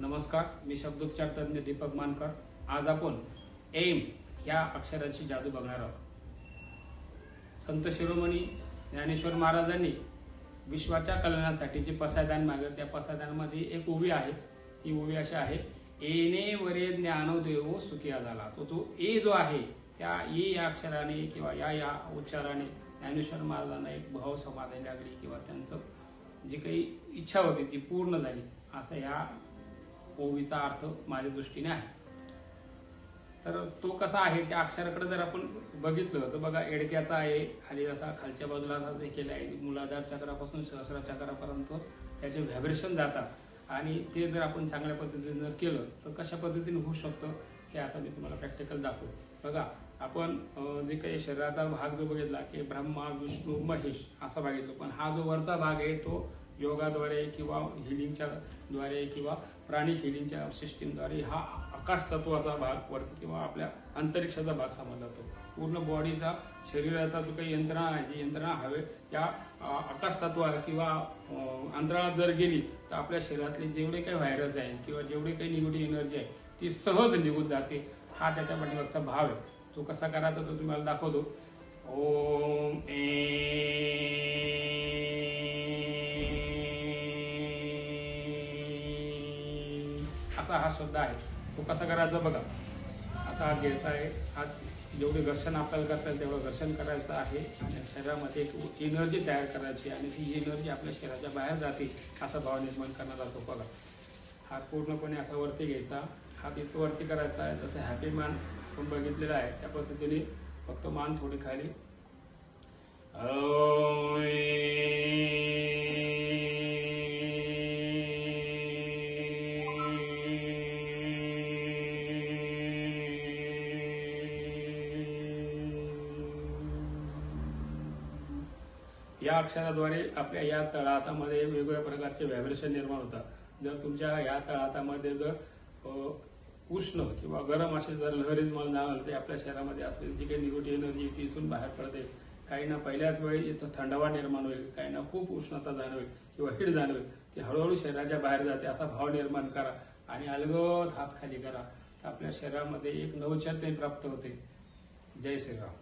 नमस्कार मी शब्दोपचार तज्ज्ञ दीपक मानकर. आज आपण एम या अक्षरांची जादू बघणार आहोत. संत शिरोमणी ज्ञानेश्वर महाराजांनी विश्वाच्या कल्याणासाठी जे पसायदान मागत त्या पसायदानामध्ये एक उभी आहे. ती उभी अशी आहे एने वरे ज्ञानोदेव सुखिया झाला. तो तो ए जो आहे त्या ए या अक्षराने किंवा या या उच्चाराने ज्ञानेश्वर महाराजांना एक भाव समाधान लागली किंवा त्यांचं जी काही इच्छा होती ती पूर्ण झाली. असं ह्या ओवीचा अर्थ माझ्या दृष्टीने आहे. तर तो कसा आहे त्या अक्षराकडे जर आपण बघितलं तर बघा एडक्याचा आहे खाली जसा खालच्या बाजूला हे केलं आहे मुलाधार चक्रापासून सहस्रा चक्रापर्यंत त्याचे व्हायब्रेशन जातात. आणि ते जर आपण चांगल्या पद्धतीने जर केलं तर कशा पद्धतीने होऊ शकतं हे आता मी तुम्हाला प्रॅक्टिकल दाखवतो. बघा आपण जे काही शरीराचा भाग जो बघितला की ब्रह्मा विष्णू महेश असा बघितलं. पण हा जो वरचा भाग आहे तो योगाद्वारे किंवा हिलिंगच्या द्वारे किंवा प्राणिक हिलिंगच्या सिस्टीमद्वारे हा आकाश तत्वाचा भाग वरती किंवा आपल्या अंतरिक्षाचा भाग समजला जातो. पूर्ण बॉडीचा शरीराचा जो काही यंत्रणा आहे ती यंत्रणा हवे या आकाश तत्व किंवा अंतराळात जर गेली तर आपल्या शरीरातले जेवढे काही व्हायरस आहे किंवा जेवढे काही निगेटिव्ह एनर्जी आहे ती सहज निघून जाते. हा त्याच्या पाठीमागचा भाव आहे. तो कसा करायचा तो तुम्हाला दाखवतो. ओम असा हा शब्द आहे. तो कसा करायचा बघा. असा हा घ्यायचा आहे. हा जेवढे घर्षण आपल्याला करता येईल तेवढं घर्षण करायचं आहे. आणि शरीरामध्ये एक एनर्जी तयार करायची आणि ती एनर्जी आपल्या शरीराच्या बाहेर जाते असा भाव निर्माण करण्यात जातो बघा. हात पूर्णपणे असा वरती घ्यायचा. हात इथं वरती करायचा आहे. जसं हॅपी मान आपण बघितलेला आहे त्या पद्धतीने फक्त मान थोडी खाली या अक्षराद्वारे आपल्या या तळहातामध्ये वेगवेगळ्या प्रकारचे व्हायब्रेशन निर्माण होतात. जर तुमच्या या तळहातामध्ये जर उष्ण किंवा गरम असे जर लहरी मला जाणवलं ते आपल्या शरीरामध्ये असलेली जी काही निगेटिव्ह एनर्जी ती इथून बाहेर पडते. काहींना पहिल्याच वेळी इथं थंडावा निर्माण होईल काहींना खूप उष्णता जाणवेल किंवा हिट जाणवेल ती हळूहळू शरीराच्या बाहेर जाते असा भाव निर्माण करा आणि अलगद हात खाली करा. आपल्या शरीरामध्ये एक नवचैतन्य प्राप्त होते. जय श्रीराम.